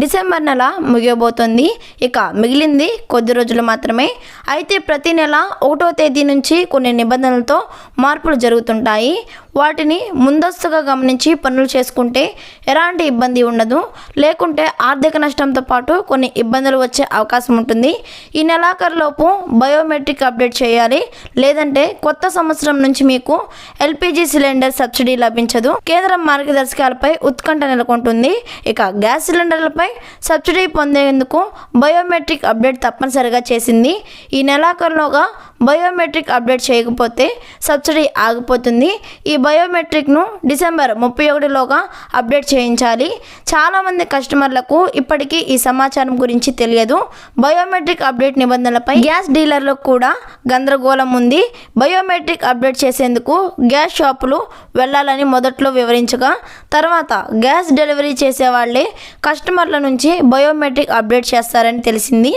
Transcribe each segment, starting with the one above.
December నెల ముగియబోతోంది. ఇక మిగిలింది కొద్ది రోజులు మాత్రమే. అయితే ప్రతి నెల ఒకటో తేదీ నుంచి కొన్ని నిబంధనలతో మార్పులు జరుగుతుంటాయి. వాటిని ముందస్తుగా గమనించి పనులు చేసుకుంటే ఎలాంటి ఇబ్బంది ఉండదు. లేకుంటే ఆర్థిక నష్టంతో పాటు కొన్ని ఇబ్బందులు వచ్చే అవకాశం ఉంటుంది. ఈ నెలాఖరులోపు బయోమెట్రిక్ అప్డేట్ చేయాలి. లేదంటే కొత్త సంవత్సరం నుంచి మీకు ఎల్పిజి సిలిండర్ సబ్సిడీ లభించదు. కేంద్రం మార్గదర్శకాలపై ఉత్కంఠ నెలకొంటుంది. ఇక గ్యాస్ సిలిండర్లపై సబ్సిడీ పొందేందుకు బయోమెట్రిక్ అప్డేట్ తప్పనిసరిగా చేసింది. ఈ నెలాఖరులోగా బయోమెట్రిక్ అప్డేట్ చేయకపోతే సబ్సిడీ ఆగిపోతుంది. ఈ బయోమెట్రిక్ను డిసెంబర్ ముప్పై ఒకటిలోగా అప్డేట్ చేయించాలి. చాలామంది కస్టమర్లకు ఇప్పటికీ ఈ సమాచారం గురించి తెలియదు. బయోమెట్రిక్ అప్డేట్ నిబంధనలపై గ్యాస్ డీలర్లకు కూడా గందరగోళం ఉంది. బయోమెట్రిక్ అప్డేట్ చేసేందుకు గ్యాస్ షాపులు వెళ్ళాలని మొదట్లో వివరించగా తర్వాత గ్యాస్ డెలివరీ చేసేవాళ్ళే కస్టమర్ల కస్టమర్ల నుంచి బయోమెట్రిక్ అప్డేట్ చేస్తారని తెలిసింది.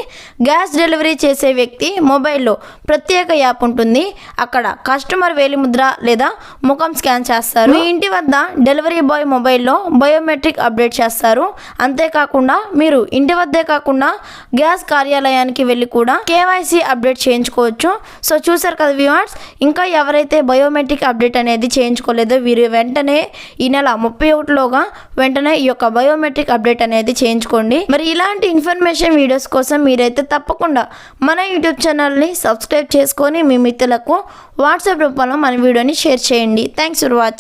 గ్యాస్ డెలివరీ చేసే వ్యక్తి మొబైల్లో ప్రత్యేక యాప్ ఉంటుంది. అక్కడ కస్టమర్ వేలిముద్ర లేదా ముఖం స్కాన్ చేస్తారు. మీ ఇంటి వద్ద డెలివరీ బాయ్ మొబైల్లో బయోమెట్రిక్ అప్డేట్ చేస్తారు. అంతేకాకుండా మీరు ఇంటి వద్దే కాకుండా గ్యాస్ కార్యాలయానికి వెళ్ళి కూడా కేవైసీ అప్డేట్ చేయించుకోవచ్చు. సో చూసారు కదా వ్యూవర్స్ ఇంకా ఎవరైతే బయోమెట్రిక్ అప్డేట్ అనేది చేయించుకోలేదో వీరు వెంటనే ఈ నెల ముప్పై ఒకటిలోగా వెంటనే ఈ యొక్క బయోమెట్రిక్ అప్డేట్ అనేది చేయించుకోండి. మరి ఇలాంటి ఇన్ఫర్మేషన్ వీడియోస్ కోసం మీరైతే తప్పకుండా మన యూట్యూబ్ ఛానల్ని సబ్స్క్రైబ్ చేసుకొని మీ మిత్రులకు వాట్సాప్ రూపంలో మన వీడియోని షేర్ చేయండి. Thanks for watching